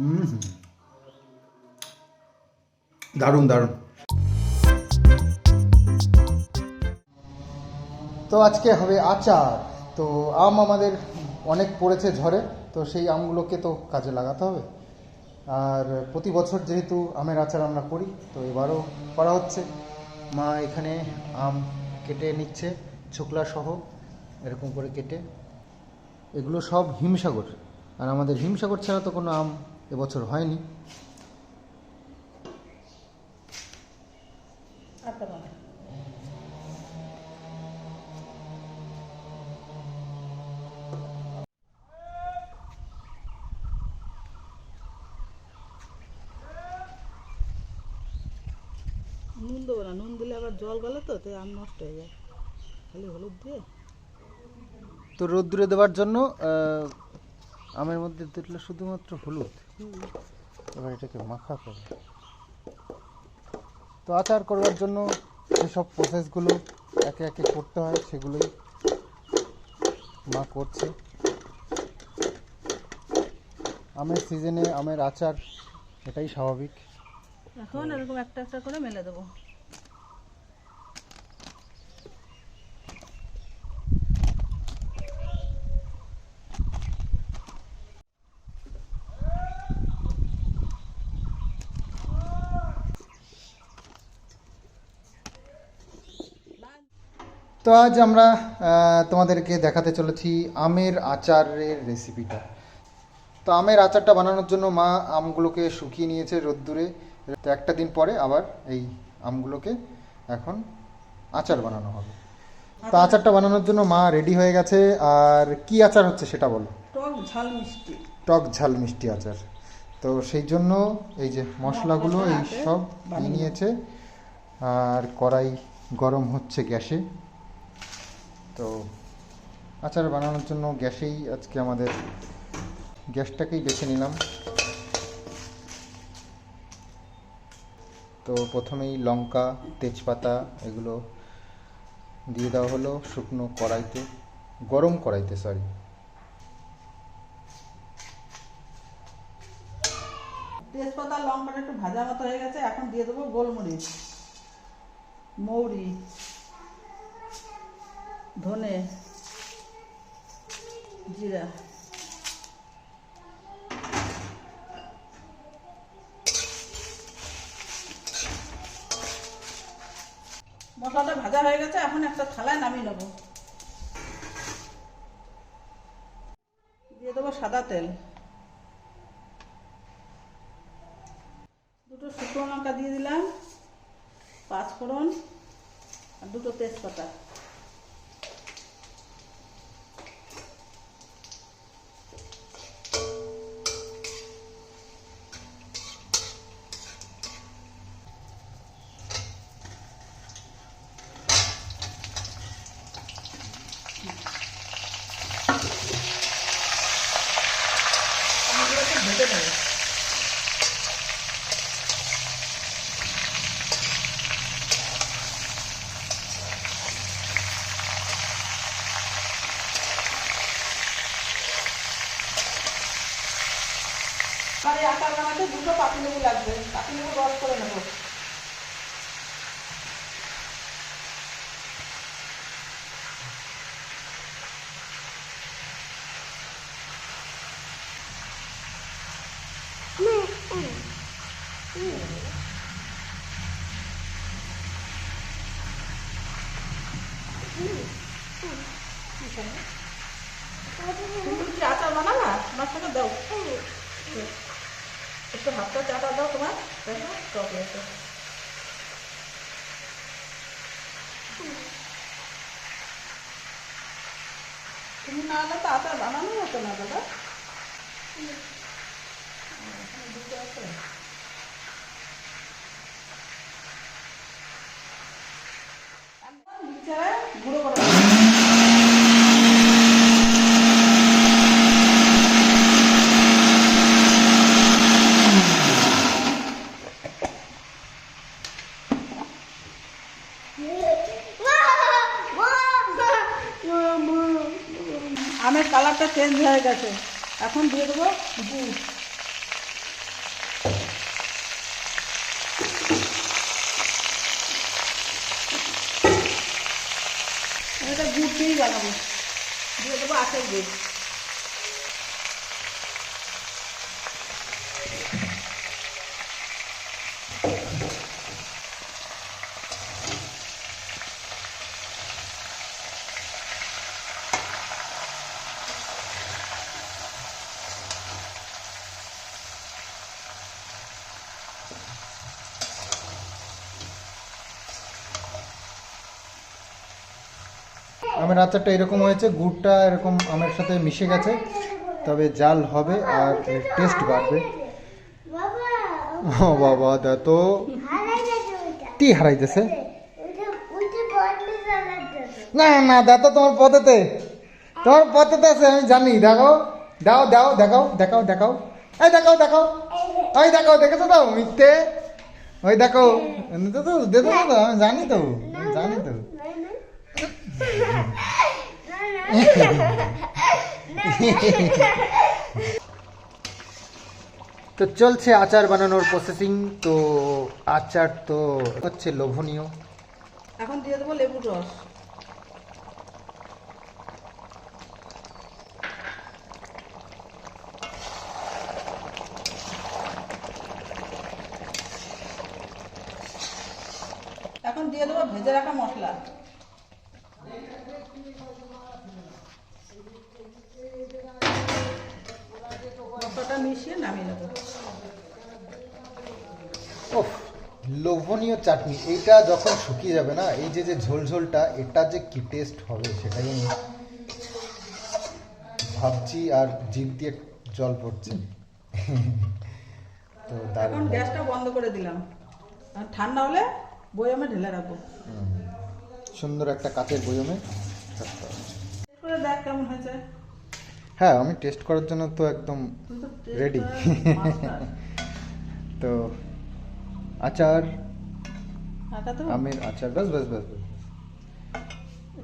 হুম। দারুণ দারুণ। তো আজকে হবে আচার। তো আম আমাদের অনেক পড়েছে ঝড়ে, তো সেই আমগুলোকে তো কাজে লাগাতে হবে। আর প্রতি বছর যেহেতু আমের আচার আমরা করি, তো এবারও করা হচ্ছে। মা এখানে আম কেটে নিচ্ছে, ছোকলা সহ, এরকম করে কেটে। এগুলো সব হিমসাগর। আর আমাদের হিমসাগর ছাড়া তো কোনো আম এবছর হয়নি। নুন দেবো না নুন দিলে আবার জল গলে তো তাই আম নষ্ট হয়ে যায়। খালি হলুদ দিয়ে। তো রোদ্দুরে দেওয়ার জন্য আহ, আমের মধ্যে দিল শুধুমাত্র হলুদ। এবার এটাকে মাখা করে তো আচার করবার জন্য যেসব প্রসেসগুলো একে একে করতে হয়, সেগুলোই মা করছে। আমের সিজনে আমের আচার এটাই স্বাভাবিক। এখন এরকম একটা একটা করে মেলে দেবো। তো আজ আমরা তোমাদেরকে দেখাতে চলেছি আমের আচারের রেসিপিটা তো আমের আচারটা বানানোর জন্য মা আমগুলোকে শুকিয়ে নিয়েছে রোদ্দুরে। তো একটা দিন পরে আবার এই আমগুলোকে এখন আচার বানানো হবে। তো আচারটা বানানোর জন্য মা রেডি হয়ে গেছে। আর কি আচার হচ্ছে সেটা বলো? টক ঝাল মিষ্টি। টক ঝাল মিষ্টি আচার। তো সেই জন্য এই যে মশলাগুলো এই সব নিয়েছে। আর কড়াই গরম হচ্ছে গ্যাসে। তো আচার বানানোর জন্য গ্যাসেই আজকে আমাদের গ্যাসটাকেই বেছে নিলাম। তো প্রথমেই লঙ্কা, তেজপাতা এগুলো দিয়ে দেওয়া হলো শুকনো কড়াইতে, গরম কড়াইতে সরি তেজপাতা, লঙ্কাটা একটু ভাজা মতো হয়ে গেছে, এখন দিয়ে দেবো গোলমরিচ। মৌরি। ধনে, জিরা। মশলাটা ভাজা হয়ে গেছে, এখন একটা থালায় নামিয়ে নেব। দিয়ে দেবো সাদা তেল। দুটো শুকনো লঙ্কা দিয়ে দিলাম পাঁচ ফোড়ন আর দুটো তেজপাতা। এই আচার বানাতে দুটো পাতিলেবু লাগবে। পাতিলেবু রস করে নেব। তুমি কি আচার বানাবা আমার সাথে দাও। একটু হাতটা চাটা দাও তোমার। দেখো চকলেটে তুমি না হলে তো আচার বানানো হতো না দাদা। দুটো আছে। কালারটা চেঞ্জ হয়ে গেছে। এখন দিয়ে দেবো গুড়। এটা গুড় দিয়েই বানাবো। দিয়ে দেবো আটের গুড়। আমের আচারটা এরকম হয়েছে, গুড়টা এরকম আমের সাথে মিশে গেছে, তবে জাল হবে আর টেস্ট বাড়বে। ও বাবা দা তো টি হারাইতেছে? না না দা তো তোমার পথেতে তোমার পথেতে আছে, আমি জানি। দেখো, দাও দাও, দেখাও দেখাও দেখাও। এই দেখাও দেখাও। ওই দেখাও, দেখেছ তো? মিথ্যে। ওই দেখো দেখো তো দেখো তো, আমি জানি তো জানি তো। তো চলছে আচার বানানোর প্রসেসিং তো আচার তো হচ্ছে লোভনীয়। এখন দিয়ে দেবো লেবুর রস। এখন দিয়ে দেবো ভেজে রাখা মশলা। মিশিয়ে নামিয়ে নেব। ওফ লোভনীয় চাটনি যখন শুকিয়ে যাবে না এই যে যে ঝোলঝোলটা এটা যে কি টেস্ট হবে সেটাই আমি ভাবছি আর জিভ দিয়ে জল পড়ছে। তো এখন গ্যাসটা বন্ধ করে দিলাম। আর ঠান্ডা হলে বয়ামে ঢেলে রাখব। সুন্দর একটা কাচের বয়মে। করে দেখ কেমন হয়েছে। হ্যাঁ আমি টেস্ট করার জন্য তো একদম তুই তো আচার? আমের আচার বাস বাস বাস।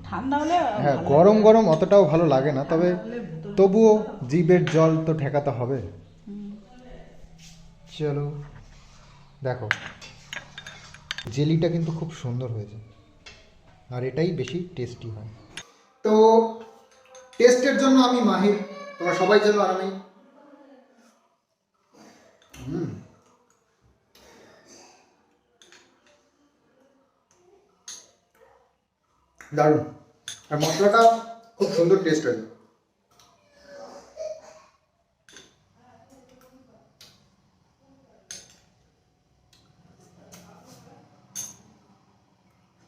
ঠান্ডা হলে হ্যাঁ গরম গরম অতটাও ভালো লাগে না তবে তবুও জিভের জল তো ঠেকাতে হবে। চলো দেখো জেলিটা কিন্তু খুব সুন্দর হয়েছে আর এটাই বেশি টেস্টি হয়। তো টেস্টের জন্য আমি মাহির। তোমরা সবাই জানো আর আমি। হুম। দারুণ। আর মশলাটা খুব সুন্দর টেস্ট হয়েছে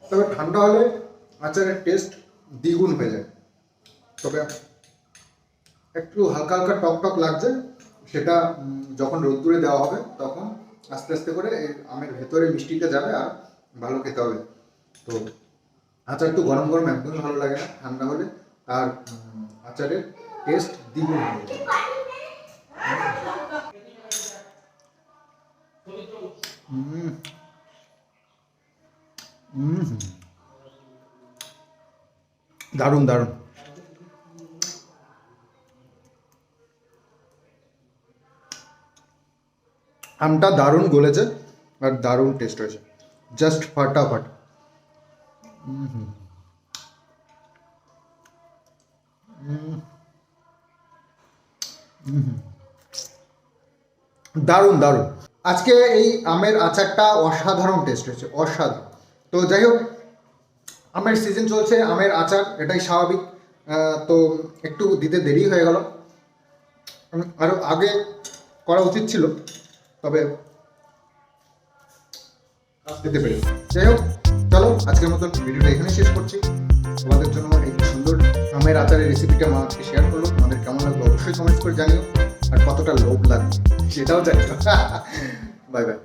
তবে ঠান্ডা হলে আচারের টেস্ট দ্বিগুণ হয়ে যায়। তবে একটু হালকা হালকা টক টক লাগছে। সেটা যখন রোদ্দুরে দেওয়া হবে তখন আস্তে আস্তে করে আমের ভেতরে মিষ্টিটা যাবে আর ভালো খেতে হবে। তো আচার তো গরম গরম একদমই ভালো লাগে না ঠান্ডা হলে। উম, আচারের টেস্ট দ্বিগুণ হয়ে দারুণ দারুণ। আমটা দারুণ গলেছে আর দারুণ টেস্ট হয়েছে। জাস্ট ফাটাফাট। দারুণ দারুণ। আজকে এই আমের আচারটা অসাধারণ টেস্ট হয়েছে অসাধারণ। তো যাই হোক আমের সিজন চলছে আমের আচার এটাই স্বাভাবিক। তো একটু দিতে দেরি হয়ে গেল। উম, আরও আগে করা উচিত ছিল। তবে পেতে পেরে। যাই হোক, চলো, আজকের মতন ভিডিওটা এখানে শেষ করছি। তোমাদের জন্য এই সুন্দর আমের আচারের রেসিপিটা মা আজকে শেয়ার করল। তোমাদের কেমন লাগল অবশ্যই কমেন্ট করে জানিও। আর কতটা লোভ লাগবে সেটাও জানিও। Bye bye